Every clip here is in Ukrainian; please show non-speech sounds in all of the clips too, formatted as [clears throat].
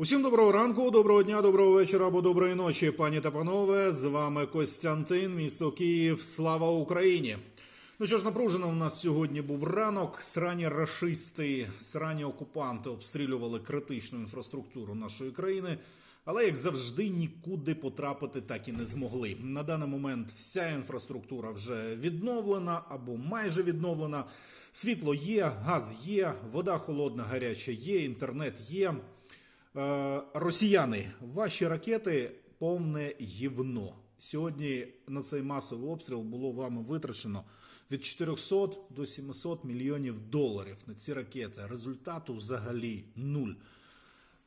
Усім доброго ранку, доброго дня, доброго вечора або доброї ночі, пані та панове. З вами Костянтин, місто Київ. Слава Україні! Ну що ж, напружено у нас сьогодні був ранок. Срані рашисти, срані окупанти обстрілювали критичну інфраструктуру нашої країни. Але як завжди, нікуди потрапити так і не змогли. На даний момент вся інфраструктура вже відновлена або майже відновлена. Світло є, газ є, вода холодна, гаряча є, інтернет є. Е, Росіяни, ваші ракети повне гівно. Сьогодні на цей масовий обстріл було вами витрачено від 400 до 700 мільйонів доларів на ці ракети. Результату взагалі нуль.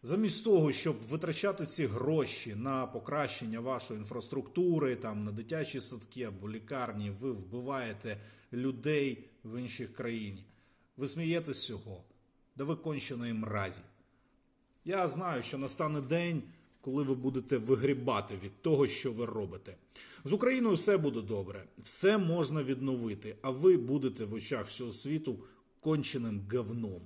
Замість того, щоб витрачати ці гроші на покращення вашої інфраструктури, там на дитячі садки або лікарні, ви вбиваєте людей в іншій країні. Ви смієтесь цього? Да ви конченої мразі. Я знаю, що настане день, коли ви будете вигрібати від того, що ви робите. З Україною все буде добре, все можна відновити, а ви будете в очах всього світу конченим говном.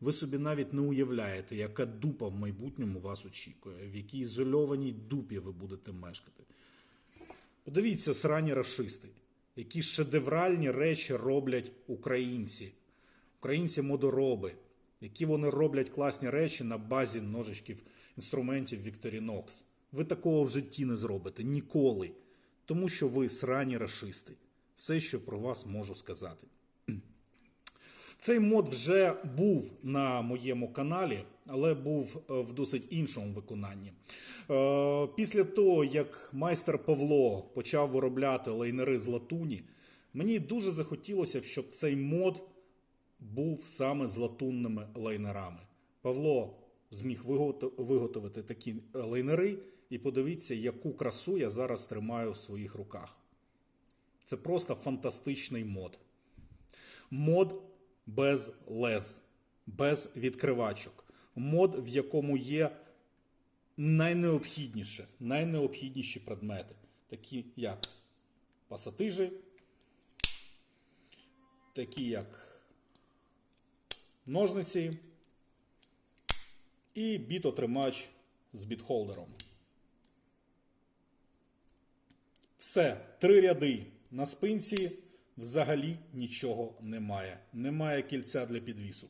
Ви собі навіть не уявляєте, яка дупа в майбутньому вас очікує, в якій ізольованій дупі ви будете мешкати. Подивіться, срані рашисти, які шедевральні речі роблять українці, українці-модороби, які вони роблять класні речі на базі ножичків інструментів Victorinox. Ви такого в житті не зробите ніколи, тому що ви срані рашисти. Все, що про вас можу сказати. [clears throat] Цей мод вже був на моєму каналі, але був е, в досить іншому виконанні. Е, Після того, як майстер Павло почав виробляти лайнери з латуні, мені дуже захотілося, щоб цей мод був саме з латунними лайнерами. Павло зміг виготовити такі лайнери, і подивіться, яку красу я зараз тримаю в своїх руках. Це просто фантастичний мод. Мод без лез, без відкривачок. Мод, в якому є найнеобхідніше, найнеобхідніші предмети, такі як пасатижі, такі як ножниці і бітотримач з бітхолдером. Все, три ряди на спинці. Взагалі нічого немає. Немає кільця для підвісу.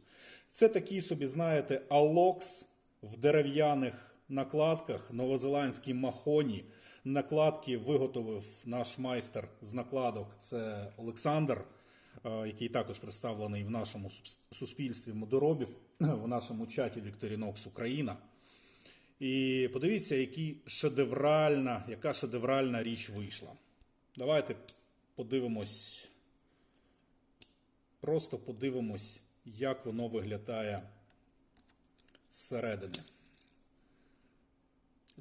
Це такий собі, знаєте, алокс в дерев'яних накладках, новозеландській махоні. Накладки виготовив наш майстер з накладок. Це Олександр, який також представлений в нашому суспільстві модоробів, [clears throat] в нашому чаті Victorinox Україна. І подивіться, які шедевральна, яка шедевральна річ вийшла. Давайте подивимось, просто подивимось, як воно виглядає зсередини.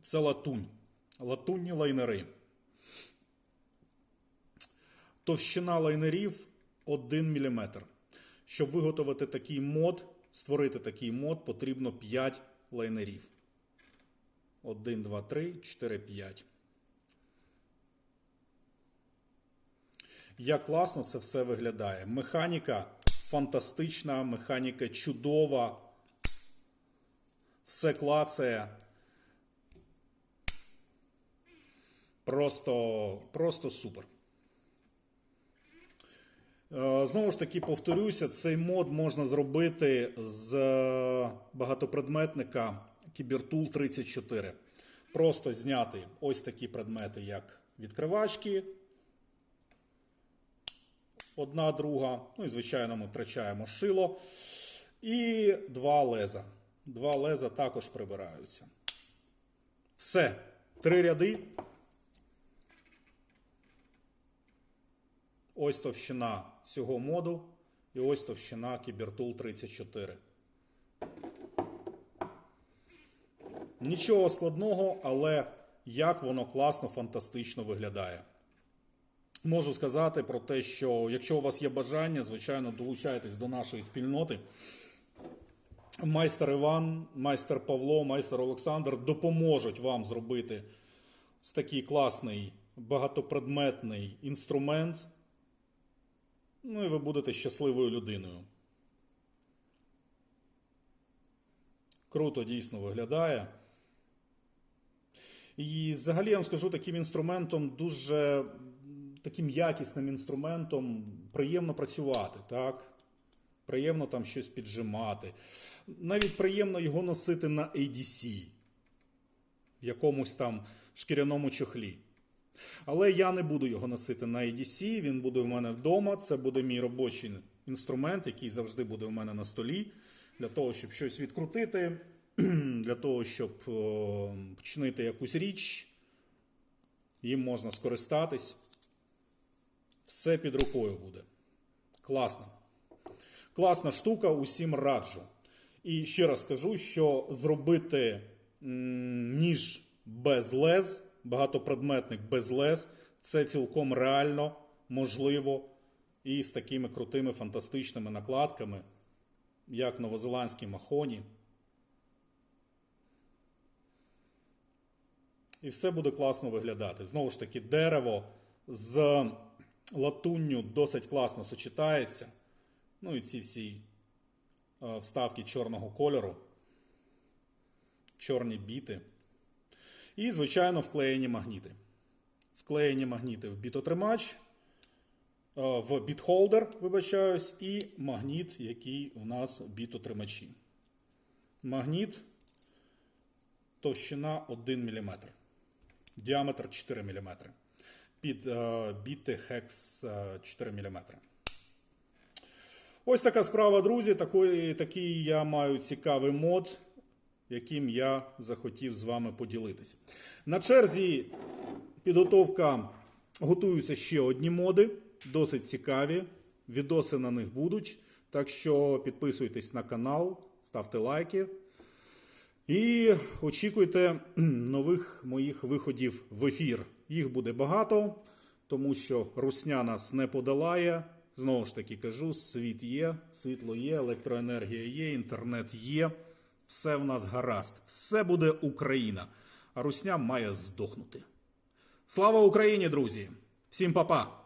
Це латунь. Латунні лайнери. Товщина лайнерів 1 мм. Щоб виготовити такий мод, створити такий мод, потрібно 5 лайнерів. 1, 2, 3, 4, 5. Як класно це все виглядає. Механіка фантастична, механіка чудова. Все клацає. Просто, просто супер. Е, Знову ж таки, повторюся, цей мод можна зробити з е, багатопредметника Кібертул 34. Просто зняти ось такі предмети, як відкривачки, одна друга. Ну і, звичайно, ми втрачаємо шило. І два леза. Два леза також прибираються. Все. Три ряди. Ось товщина цього моду. І ось товщина Кібертул 34. Нічого складного, але як воно класно, фантастично виглядає. Можу сказати про те, що якщо у вас є бажання, звичайно, долучайтесь до нашої спільноти. Майстер Іван, майстер Павло, майстер Олександр допоможуть вам зробити такий класний багатопредметний інструмент. Ну і ви будете щасливою людиною. Круто дійсно виглядає. І взагалі я вам скажу таким інструментом, дуже таким якісним інструментом приємно працювати, так? Приємно там щось піджимати. Навіть приємно його носити на ADC, в якомусь там шкіряному чохлі. Але я не буду його носити на ADC, він буде в мене вдома. Це буде мій робочий інструмент, який завжди буде в мене на столі, для того, щоб щось відкрутити, [clears throat] для того, щоб о, вчинити якусь річ. Їм можна скористатись. Все під рукою буде. Класно. Класна штука, усім раджу. І ще раз скажу, що зробити ніж без лез, багатопредметник без лез, це цілком реально, можливо, і з такими крутими фантастичними накладками, як новозеландські махоні. І все буде класно виглядати. Знову ж таки, дерево з латунню досить класно сочетається. Ну і ці всі е, вставки чорного кольору, чорні біти. І, звичайно, вклеєні магніти. Вклеєні магніти в бітотримач, е, в бітхолдер, вибачаюсь, і магніт, який у нас в бітотримачі. Магніт товщина 1 мм, діаметр 4 мм. Під біти хекс е, 4 мм. Ось така справа, друзі. Такий, такий я маю цікавий мод, яким я захотів з вами поділитись. На черзі підготовка готуються ще одні моди, досить цікаві. Відоси на них будуть. Так що підписуйтесь на канал, ставте лайки. І очікуйте [clears throat] нових моїх виходів в ефір. Їх буде багато, тому що русня нас не подолає. Знову ж таки кажу: світ є, світло є, електроенергія є, інтернет є. Все в нас гаразд. Все буде Україна. А русня має здохнути. Слава Україні, друзі! Всім па-па!